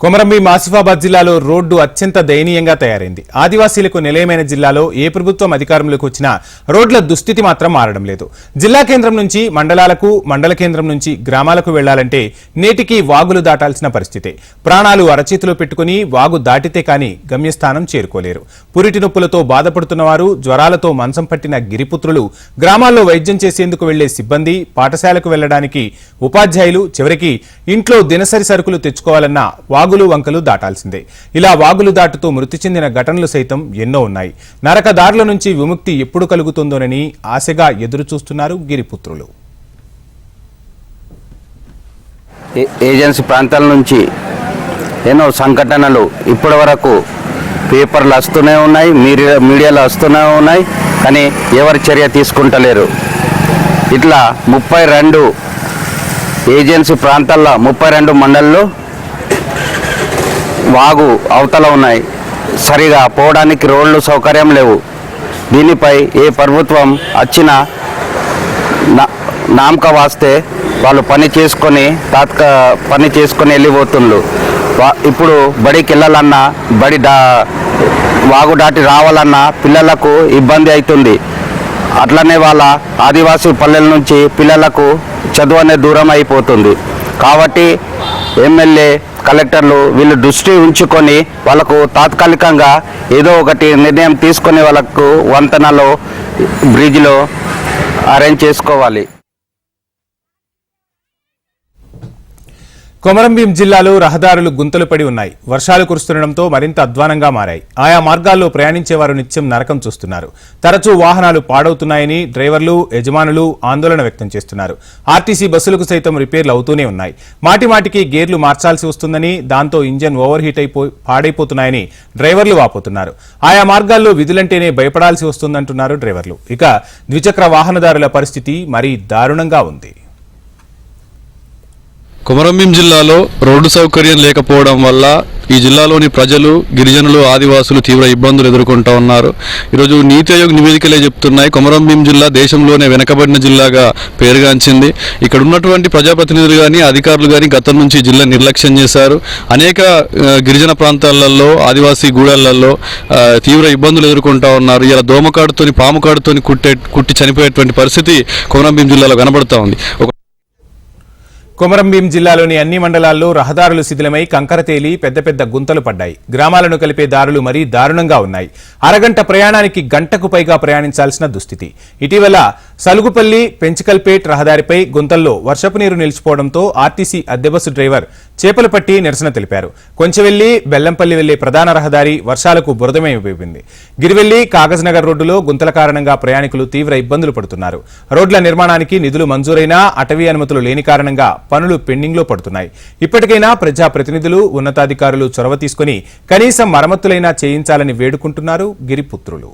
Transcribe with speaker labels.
Speaker 1: కొమరంభీం ఆసిఫాబాద్ జిల్లాలో రోడ్డు అత్యంత దయనీయంగా తయారైంది. ఆదివాసీలకు నిలయమైన జిల్లాలో ఏ ప్రభుత్వం అధికారంలోకి వచ్చినా రోడ్ల దుస్థితి మాత్రం మారడం లేదు. జిల్లా కేంద్రం నుంచి మండలాలకు మండల కేంద్రం నుంచి గ్రామాలకు వెళ్ళాలంటే నేటికి వాగులు దాటాల్సిన పరిస్థితి. ప్రాణాలు అరచేతిలో పెట్టుకుని వాగు దాటితే కాని గమ్యస్థానం చేరుకోలేరు. పురిటి నొప్పులతో బాధపడుతున్న వారు జ్వరాలతో మంచం పట్టిన గిరిపుత్రులు గ్రామాల్లో వైద్యం చేసేందుకు వెళ్ళే సిబ్బంది పాఠశాలకు వెళ్ళడానికి ఉపాధ్యాయులు చివరికి ఇంట్లో దినసరి సరుకులు తెచ్చుకోవాలన్నా వాగులు వంకలు దాటాల్సిందే. ఇలా వాగులు దాటుతూ మృతి చెందిన ఘటనలు సైతం ఎన్నో ఉన్నాయి. నరకదారుల నుంచి విముక్తి ఎప్పుడు కలుగుతుందోనని ఆశగా ఎదురుచూస్తున్నారు గిరిపుత్రులు.
Speaker 2: ఏ- ఏజెన్సీ ప్రాంతాల నుంచి ఎన్నో సంఘటనలు ఇప్పటి వరకు పేపర్లు వస్తూనే ఉన్నాయి మీడియా వస్తూనే ఉన్నాయి కానీ ఎవరి చర్య తీసుకుంటలేరు. ఇట్లా ముప్పై రెండు ఏజెన్సీ ప్రాంతాల్లో ముప్పై రెండు మండల్లో వాగు అవతల ఉన్నాయి. సరిగా పోవడానికి రోడ్లు సౌకర్యం లేవు. దీనిపై ఏ ప్రభుత్వం వచ్చినా నా నామక వాస్తే వాళ్ళు పని చేసుకొని తాత్క పని చేసుకొని వెళ్ళిపోతుండ్రు. వా- ఇప్పుడు బడికి వెళ్ళాలన్నా బడి దా వాగు దాటి రావాలన్నా పిల్లలకు ఇబ్బంది అవుతుంది అట్లనే వాళ్ళ ఆదివాసీ పల్లెల నుంచి పిల్లలకు చదువు అనే దూరం అయిపోతుంది. కాబట్టి ఎమ్మెల్యే కలెక్టర్లు వీళ్ళు దృష్టి ఉంచుకొని వాళ్ళకు తాత్కాలికంగా ఏదో ఒకటి నిర్ణయం తీసుకొని వాళ్ళకు వంతెనలో బ్రిడ్జ్లో అరేంజ్ చేసుకోవాలి.
Speaker 1: కొమరంభీం జిల్లాలో రహదారులు గుంతలు పడి ఉన్నాయి. వర్షాలు కురుస్తుండటంతో మరింత అధ్వానంగా మారాయి. ఆయా మార్గాల్లో ప్రయాణించేవారు నిత్యం నరకం చూస్తున్నారు. తరచూ వాహనాలు పాడవుతున్నాయని డ్రైవర్లు యజమానులు ఆందోళన వ్యక్తం చేస్తున్నారు. ఆర్టీసీ బస్సులకు సైతం రిపేర్లు అవుతూనే ఉన్నాయి. మాటిమాటికి గేర్లు మార్చాల్సి వస్తుందని దాంతో ఇంజన్ ఓవర్ హీట్ అయిపో పాడైపోతున్నాయని డ్రైవర్లు వాపోతున్నారు. ఆయా మార్గాల్లో విధులంటేనే భయపడాల్సి వస్తుందంటున్నారు డ్రైవర్లు. ఇక ద్విచక్ర వాహనదారుల పరిస్థితి మరీ దారుణంగా ఉంది.
Speaker 3: కొమరంభీం జిల్లాలో రోడ్డు సౌకర్యం లేకపోవడం వల్ల ఈ జిల్లాలోని ప్రజలు గిరిజనులు ఆదివాసులు తీవ్ర ఇబ్బందులు ఎదుర్కొంటూ ఉన్నారు. ఈరోజు నీతి ఆయోగ్ నివేదికలే చెప్తున్నాయి. కొమరంభీం జిల్లా దేశంలోనే వెనకబడిన జిల్లాగా పేరుగాంచింది. ఇక్కడ ఉన్నటువంటి ప్రజాప్రతినిధులు కానీ అధికారులు కానీ గతం నుంచి జిల్లా నిర్లక్ష్యం చేశారు. అనేక గిరిజన ప్రాంతాలలో ఆదివాసీ గూడెళ్ళలో తీవ్ర ఇబ్బందులు ఎదుర్కొంటూ ఉన్నారు. ఇలా దోమకాడుతోని పాముకాడుతోని కుట్టే కుట్టి చనిపోయేటువంటి పరిస్థితి కొమరంభీం జిల్లాలో కనబడతా ఉంది.
Speaker 1: కొమరంభీం జిల్లాలోని అన్ని మండలాల్లో రహదారులు శిథిలమై కంకరతేలి పెద్ద పెద్ద గుంతలు పడ్డాయి. గ్రామాలను కలిపే దారులు మరీ దారుణంగా ఉన్నాయి. అరగంట ప్రయాణానికి గంటకు పైగా ప్రయాణించాల్సిన దుస్థితి. ఇటీవల సలుగుపల్లి పెంచికల్పేట్ రహదారిపై గుంతల్లో వర్షపు నీరు నిలిచిపోవడంతో ఆర్టీసీ అద్దెబస్సు డ్రైవర్ చేపలు పట్టి నిరసన తెలిపారు. కొంచెవెల్లి బెల్లంపల్లి వెళ్ళే ప్రధాన రహదారి వర్షాలకు బురదమైపోయింది గిరివెల్లి కాగజ్నగర్ రోడ్డులో గుంతల కారణంగా ప్రయాణికులు తీవ్ర ఇబ్బందులు పడుతున్నారు. రోడ్ల నిర్మాణానికి నిధులు మంజూరైనా అటవీ అనుమతులు లేని కారణంగా పనులు పెండింగ్లో పడుతున్నాయి. ఇప్పటికైనా ప్రజాప్రతినిధులు ఉన్నతాధికారులు చొరవ తీసుకుని కనీసం మరమ్మతులైనా చేయించాలని వేడుకుంటున్నారు గిరిపుత్రులు.